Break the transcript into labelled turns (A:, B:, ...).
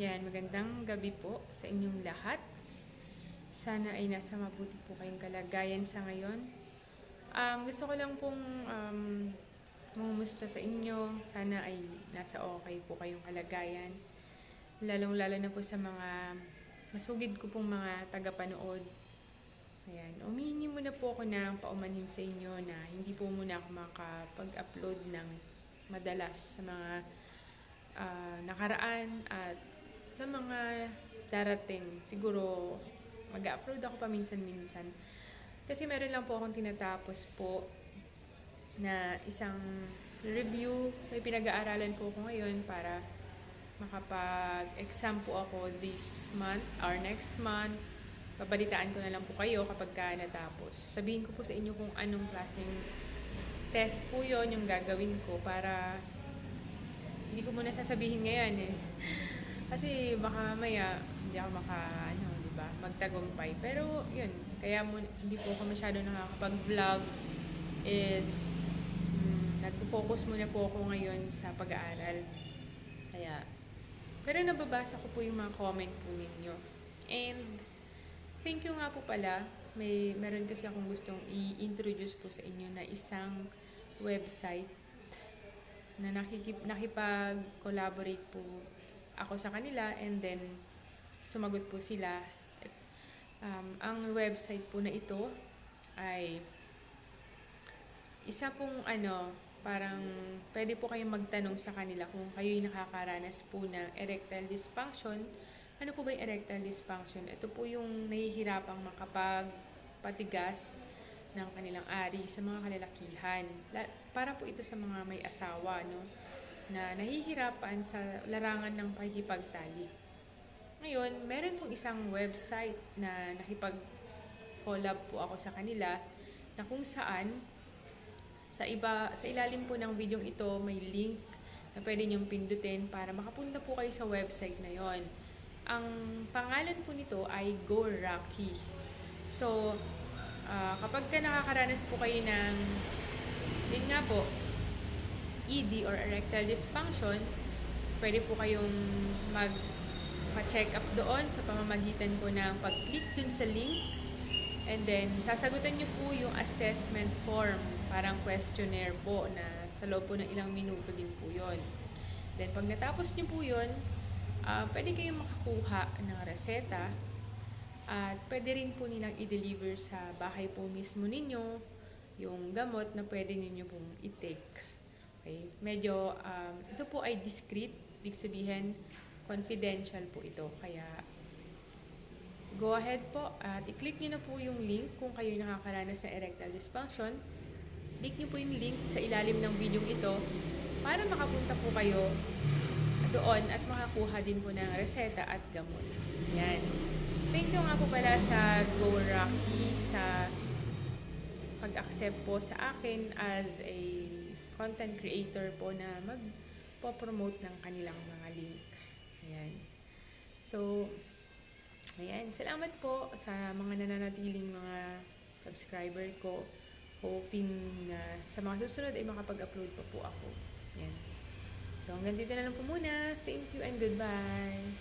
A: Yan, magandang gabi po sa inyong lahat. Sana ay nasa mabuti po kayong kalagayan sa ngayon. Um, gusto ko lang pong um, mangumusta sa inyo. Sana ay nasa okay po kayong kalagayan. Lalong-lalo na po sa mga masugid ko pong mga tagapanood. Ayan, umihingi muna po ako ng paumanhin sa inyo na hindi po muna ako makapag-upload ng madalas sa mga ah, nakaraan at sa mga darating. Siguro mag-upload ako paminsan-minsan. Kasi meron lang po akong tinatapos po na isang review. May pinag-aaralan po ako ngayon para makapag-exam po ako this month or next month. Babalitaan ko na lang po kayo kapag ka natapos. Sabihin ko po sa inyo kung anong klaseng test po yon yung gagawin ko para hindi ko muna sasabihin ngayon eh. Kasi baka maya hindi ako maka ano, 'di ba? Magtagumpay. Pero 'yun, kaya mo hindi po ako masyado nakakapag-vlog is mm, nagpo-focus muna po ako ngayon sa pag-aaral. Kaya pero nababasa ko po yung mga comment po ninyo. And thank you nga po pala. May meron kasi akong gustong i-introduce po sa inyo na isang website na nakikip, nakipag-collaborate po ako sa kanila and then sumagot po sila. Um, ang website po na ito ay isa pong ano, parang pwede po kayong magtanong sa kanila kung kayo'y nakakaranas po ng erectile dysfunction. Ano po ba yung erectile dysfunction? Ito po yung nahihirapang makapagpatigas ng kanilang ari sa mga kalalakihan. La- para po ito sa mga may asawa, no? Na nahihirapan sa larangan ng pakikipagtalik. Ngayon, meron pong isang website na nakipag-collab po ako sa kanila na kung saan sa iba sa ilalim po ng video ito may link na pwede niyong pindutin para makapunta po kayo sa website na yon. Ang pangalan po nito ay Go Rocky. So, ah, kapag ka nakakaranas po kayo ng yun nga po, ED or erectile dysfunction, pwede po kayong mag pa-check up doon sa pamamagitan po ng pag-click dun sa link. And then sasagutan niyo po yung assessment form. Parang questionnaire po na sa loob po ng ilang minuto din po yon then pag natapos niyo po yon ah, pwede kayong makakuha ng reseta at pwede rin po nilang i-deliver sa bahay po mismo ninyo yung gamot na pwede ninyo pong i-take. Okay? Medyo, um, ito po ay discreet. Big sabihin, confidential po ito. Kaya, go ahead po at i-click nyo na po yung link kung kayo nakakaranas ng erectile dysfunction. Click nyo po yung link sa ilalim ng video ito para makapunta po kayo doon at makakuha din po ng reseta at gamot. Yan. Thank you nga po pala sa Go Rocky sa pag-accept po sa akin as a content creator po na magpo-promote ng kanilang mga link. Ayan. So, ayan. Salamat po sa mga nananatiling mga subscriber ko. Hoping na sa mga susunod ay makapag-upload pa po ako. Ayan. So, hanggang dito na lang po muna. Thank you and goodbye.